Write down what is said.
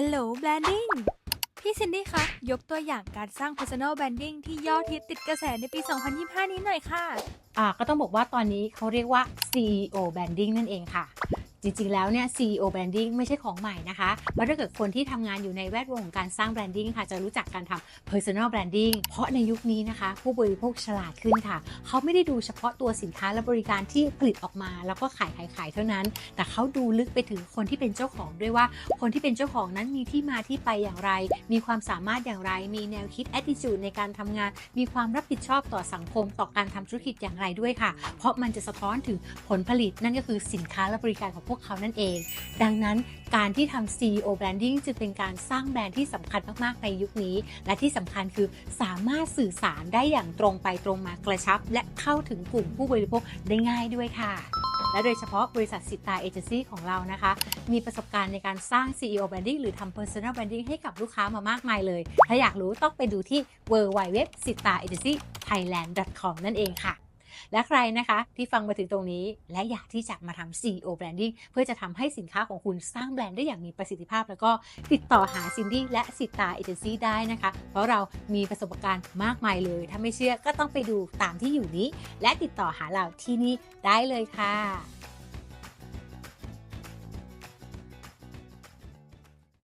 Hello Branding พี่ซินดี้คะยกตัวอย่างการสร้าง Personal Branding ที่ยอดฮิตติดกระแสในปี 2025 นี้หน่อยค่ะ อ่าก็ต้องบอกว่าตอนนี้เขาเรียกว่า CEO branding นั่นเองค่ะ จริงๆ แล้วเนี่ย CEO branding ไม่ใช่ของใหม่นะคะเพราะถ้าเกิดคนที่ทำงานอยู่ในแวดวงของการสร้าง branding ค่ะ จะรู้จักการทำ personal branding เพราะในยุคนี้นะคะ ผู้บริโภคฉลาดขึ้นค่ะ เขาไม่ได้ดูเฉพาะตัวสินค้าและบริการที่ผลิตออกมา แล้วก็ขายขายขายเท่านั้น แต่เขาดูลึกไปถึงคนที่เป็นเจ้าของด้วยว่า คนที่เป็นเจ้าของนั้นมีที่มาที่ไปอย่างไร มีความสามารถอย่างไร มีแนวคิด attitude ในการทำงาน มีความรับผิดชอบต่อสังคมต่อการทำธุรกิจอย่างไรด้วยค่ะ เพราะมันจะสะท้อนถึงผลผลิตนั่นก็คือสินค้าและบริการของพวกเขานั่นเอง ดังนั้นการที่ทำ CEO branding จึงเป็นการสร้างแบรนด์ที่สำคัญมาก ๆ ในยุคนี้ และที่สำคัญคือสามารถสื่อสารได้อย่างตรงไปตรงมากระชับ และเข้าถึงกลุ่มผู้บริโภคได้ง่ายด้วยค่ะ และโดยเฉพาะบริษัทสิตาเอเจนซี่ของเรานะคะ มีประสบการณ์ในการสร้าง CEO branding หรือทำ personal branding ให้กับลูกค้ามามากมายเลย ถ้าอยากรู้ต้องไปดูที่ w w w s i t a a g e n c y t h a i l a n d c o m นั่นเองค่ะ และใครนะคะที่ฟังมาถึงตรงนี้ และอยากที่จะมาทำ CEO branding เพื่อจะทำให้สินค้าของคุณสร้างแบรนด์ได้อย่างมีประสิทธิภาพ แล้วก็ติดต่อหาซินดี้และสิตาเอเจนซี่ได้นะคะ เพราะเรามีประสบการณ์มากมายเลย ถ้าไม่เชื่อก็ต้องไปดูตามที่อยู่นี้ และติดต่อหาเราที่นี่ได้เลยค่ะ